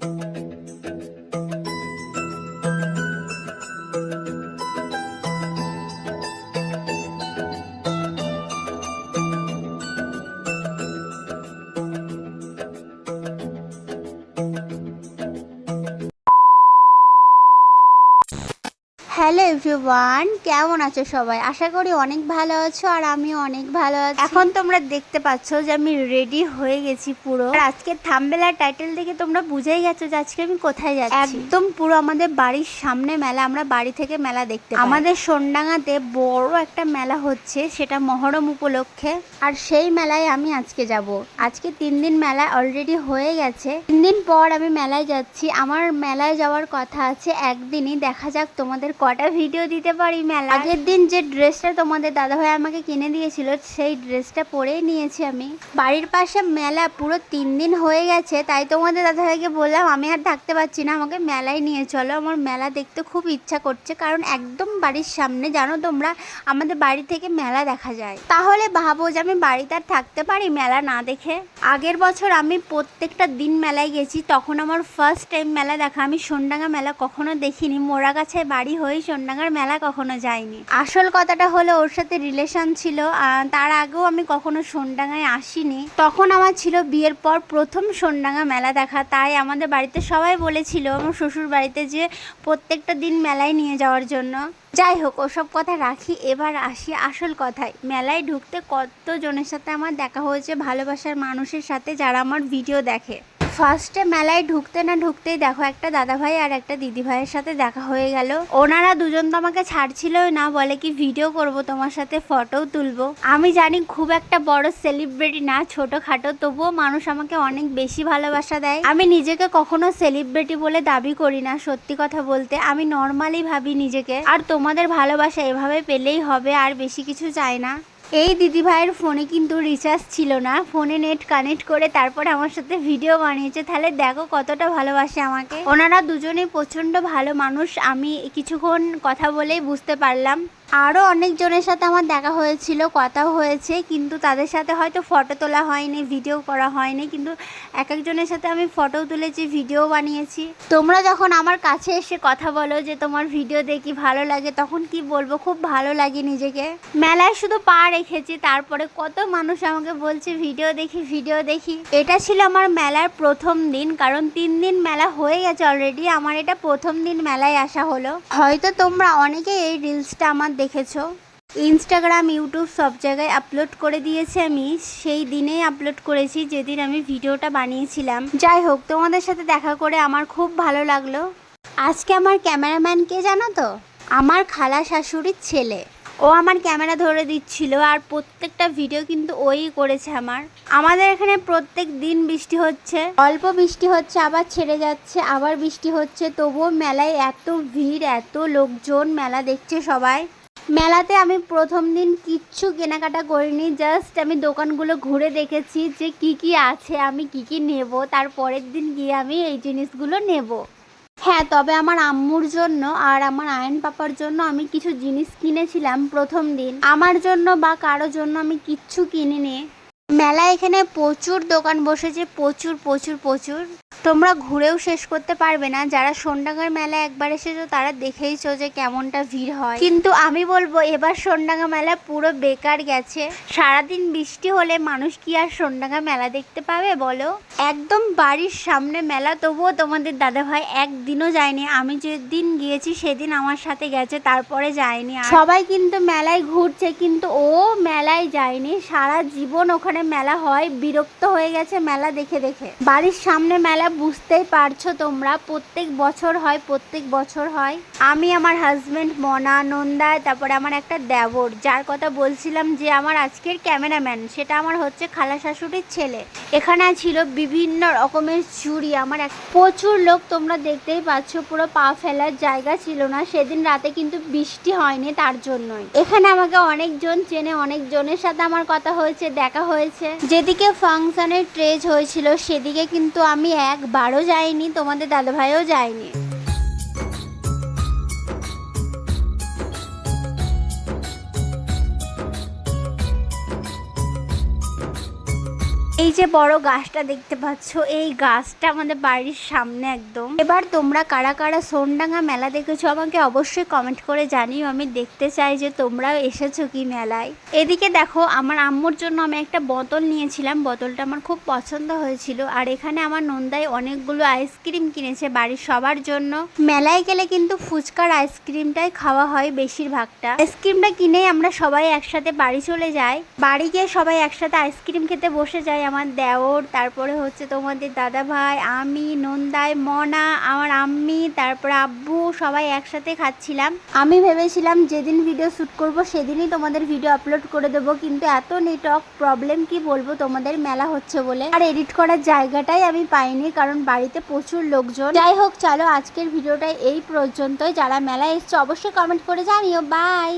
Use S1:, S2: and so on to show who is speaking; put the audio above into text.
S1: thank you hello everyone কেমন আছো সবাই? আশা করি অনেক ভালো আছো আর আমিও অনেক ভালো আছি। এখন তোমরা দেখতে পাচ্ছ যে আমি রেডি হয়ে গেছি পুরো। আর আজকে থাম্বেল আর টাইটেল দেখে তোমরা বুঝেই গেছো যে আজকে আমি কোথায় যাচ্ছি। একদম পুরো আমাদের বাড়ির সামনে মেলা আমরা বাড়ি থেকে মেলা দেখতে আমাদের সোনডাঙ্গাতে বড় একটা মেলা হচ্ছে সেটা মহরম উপলক্ষে। আর সেই মেলায় আমি আজকে যাব। আজকে তিন দিন মেলা অলরেডি হয়ে গেছে। তিন দিন পর আমি মেলায় যাচ্ছি। আমার মেলায় যাওয়ার কথা আছে একদিনই। দেখা যাক তোমাদের কটা ভিডিও দিতে পারি মেলা আগের দিন যে ড্রেসটা তোমাদের দাদাভাই আমাকে কিনে দিয়েছিল, সেই ড্রেসটা পরেই নিয়েছি আমি। বাড়ির পাশে মেলা পুরো তিন দিন হয়ে গেছে, তাই তোমাদের দাদাভাইকে বললাম, আমি আর থাকতে পারছি না, আমাকে মেলায় নিয়ে চলো। আমার মেলা দেখতে খুব ইচ্ছা করছে, কারণ একদম বাড়ির সামনে, জানো তোমরা, আমাদের বাড়ি থেকে মেলা দেখা যায়। তাহলে ভাবো যে আমি বাড়িতে আর থাকতে পারি মেলা না দেখে? আগের বছর আমি প্রত্যেকটা দিন মেলায় গেছি, তখন আমার ফার্স্ট টাইম মেলা দেখা। আমি সোনডাঙ্গা মেলা কখনো দেখিনি। মোড়া গাছে বাড়ি হয়ে সোনডাঙ্গার মেলা কখনো যাইনি। আসল কথাটা হলো ওর সাথে রিলেশন ছিল তার আগেও আমি কখনো সোনডাঙ্গায় আসিনি। তখন আমার ছিল বিয়ের পর প্রথম সোনডাঙ্গা মেলা দেখা, তাই আমাদের বাড়িতে সবাই বলেছিল আমার শ্বশুর বাড়িতে যে প্রত্যেকটা দিন মেলায় নিয়ে যাওয়ার জন্য। যাই হোক, ওসব কথা রাখি, এবার আসি আসল কথায়। মেলায় ঢুকতে কত জনের সাথে আমার দেখা হয়েছে, ভালোবাসার মানুষের সাথে যারা আমার ভিডিও দেখে। ফার্স্টে মেলায় ঢুকতে না ঢুকতেই দেখো একটা দাদা ভাই আর একটা দিদি ভাইয়ের সাথে দেখা হয়ে গেল। ওনারা দুজন তো আমাকে ছাড়ছিলই না, বলে কি ভিডিও করব, তোমার সাথে ফটোও তুলবো। আমি জানি খুব একটা বড় সেলিব্রিটি না, ছোটখাটো, তবুও মানুষ আমাকে অনেক বেশি ভালোবাসা দেয়। আমি নিজেকে কখনো সেলিব্রিটি বলে দাবি করি না, সত্যি কথা বলতে। আমি নর্মালি ভাবি নিজেকে। আর তোমাদের ভালোবাসা এভাবে পেলেই হবে, আর বেশি কিছু চাই না। এই দিদি ভাইয়ের ফোনে কিন্তু রিচার্জ ছিল না। ফোনে নেট কানেক্ট করে তারপর আমার সাথে ভিডিও বানিয়েছে। তাহলে দেখো কতটা ভালোবাসে আমাকে। ওনারা দুজনেই প্রচণ্ড ভালো মানুষ। আমি কিছুক্ষণ কথা বলেই বুঝতে পারলাম। আরও অনেকজনের সাথে আমার দেখা হয়েছিল, কথাও হয়েছে, কিন্তু তাদের সাথে হয়তো ফটো তোলা হয়নি ভিডিও করা হয়নি, কিন্তু এক একজনের সাথে আমি ফটো তুলেছি ভিডিও বানিয়েছি। তোমরা যখন আমার কাছে এসে কথা বলো যে তোমার ভিডিও দেখি ভালো লাগে, তখন কি বলব? খুব ভালো লাগে নিজেকে। মেলায় শুধু পা রেখেছি, তারপরে কত মানুষ আমাকে বলছে ভিডিও দেখি ভিডিও দেখি। এটা ছিল আমার মেলার প্রথম দিন, কারণ তিন দিন মেলা হয়ে গেছে অলরেডি আমার এটা প্রথম দিন মেলায় আসা হলো। হয়তো তোমরা অনেকে এই রিলসটা আমার দেখেছ? ইনস্টাগ্রাম ইউটিউব সব জায়গায় আপলোড করে দিয়েছে আমি। সেই দিনেই আপলোড করেছি যেদিন আমি ভিডিওটা বানিয়েছিলাম। যাই হোক, তোমাদের সাথে দেখা করে আমার খুব ভালো লাগল। আজকে আমার ক্যামেরাম্যান কে জানো তো? আমার খালা শাশুড়ির ছেলে। ও আমার ক্যামেরা ধরে দিচ্ছিল আর প্রত্যেকটা ভিডিও কিন্তু ওই করেছে আমার। আমাদের এখানে প্রত্যেক দিন বৃষ্টি হচ্ছে। অল্প বৃষ্টি হচ্ছে, আবার ছেড়ে যাচ্ছে, আবার বৃষ্টি হচ্ছে। তবুও মেলায় এত ভিড়, এত লোকজন, মেলা দেখছে সবাই। মেলাতে আমি প্রথম দিন কিচ্ছু কেনাকাটা করিনি জাস্ট আমি দোকানগুলো ঘুরে দেখেছি যে কি কি আছে, আমি কি কি নেব, তার পরের দিন গিয়ে আমি এই জিনিসগুলো নেব। হ্যাঁ তবে আমার আম্মুর জন্য আর আমার আয়ন পাপার জন্য আমি কিছু জিনিস কিনেছিলাম প্রথম দিন। আমার জন্য বা কারও জন্য আমি কিচ্ছু কিনিনি। মেলা এখানে প্রচুর দোকান বসেছে, প্রচুর প্রচুর প্রচুর। তোমরা ঘুরেও শেষ করতে পারবে না। যারা সোনডাঙ্গার মেলা একবার এসেছ, তারা দেখেইছো যে কেমনটা ভিড় হয়। কিন্তু আমি বলব, এবার সোনডাঙ্গা মেলা পুরো বেকার গেছে। সারাদিন বৃষ্টি হলে মানুষ কি আর সোনডাঙ্গা মেলা দেখতে পাবে, বলো? একদম বাড়ির সামনে মেলা, তবুও তোমাদের দাদাভাই একদিনও যায়নি। আমি যেদিন গিয়েছি, সেদিন আমার সাথে গেছে, তারপরে যায়নি সবাই কিন্তু মেলায় ঘুরছে, কিন্তু ও মেলায় যায়নি। সারা জীবন ওখানে মেলা হয়, বিরক্ত হয়ে গেছে মেলা দেখে দেখে। বাড়ির সামনে মেলা বুঝতেই পারছ তোমরা, প্রত্যেক বছর হয়, প্রত্যেক বছর হয়। আমি আমার হাজবেন্ড মনা, নন্দা, তারপরে আমার একটা দেবর। যার কথা বলছিলাম যে আমার আজকের ক্যামেরাম্যান সেটা আমার হচ্ছে খালা শাশুড়ির ছেলে। এখানে ছিল বিভিন্ন রকমের চুড়ি। আমার এক প্রচুর লোক তোমরা দেখতেই পাচ্ছ, পুরো পা ফেলার জায়গা ছিল না। সেদিন রাতে কিন্তু বৃষ্টি হয়নি তার জন্যই। এখানে আমাকে অনেকজন চেনে, অনেকজনের সাথে আমার কথা হয়েছে, দেখা হয়েছে। যেদিকে ফাংশনের ট্রেজ হয়েছিল, সেদিকে কিন্তু আমি একবারও যায়নি তোমাদের দাদাভাইও যায়নি। এই যে বড় গাছটা দেখতে পাচ্ছ, এই গাছটা আমাদের বাড়ির সামনে একদম। এবার তোমরা কারা কারা সোনডাঙ্গা মেলা দেখেছ আমাকে অবশ্যই কমেন্ট করে জানিও, আমি দেখতে চাই যে তোমরাও এসেছ কি মেলায়। এদিকে দেখো, আমার আম্মুর জন্য আমি একটা বোতল নিয়েছিলাম, বোতলটা আমার খুব পছন্দ হয়েছিল। আর এখানে আমার নন্দাই অনেকগুলো আইসক্রিম কিনেছে বাড়ির সবার জন্য। মেলায় গেলে কিন্তু ফুচকার আইসক্রিমটাই খাওয়া হয় বেশিরভাগটা। আইসক্রিমটা কিনেই আমরা সবাই একসাথে বাড়ি চলে যাই। বাড়ি গিয়ে সবাই একসাথে আইসক্রিম খেতে বসে যাই আমার দেওর, তারপরে হচ্ছে তোমাদের দাদা ভাই আমি, নন্দাই, মনা, আমার আম্মি, তারপরে আব্বু, সবাই একসাথে খাচ্ছিলাম। আমি ভেবেছিলাম যেদিন ভিডিও শ্যুট করব, সেদিনই তোমাদের ভিডিও আপলোড করে দেবো, কিন্তু এত নেটওয়ার্ক প্রবলেম কি বলব, তোমাদের মেলা হচ্ছে বলে। আর এডিট করার জায়গাটাই আমি পাইনি, কারণ বাড়িতে প্রচুর লোকজন। যাই হোক, চলো আজকের ভিডিওটা এই পর্যন্তই। যারা মেলায় এসছে, অবশ্যই কমেন্ট করে জানিও। বাই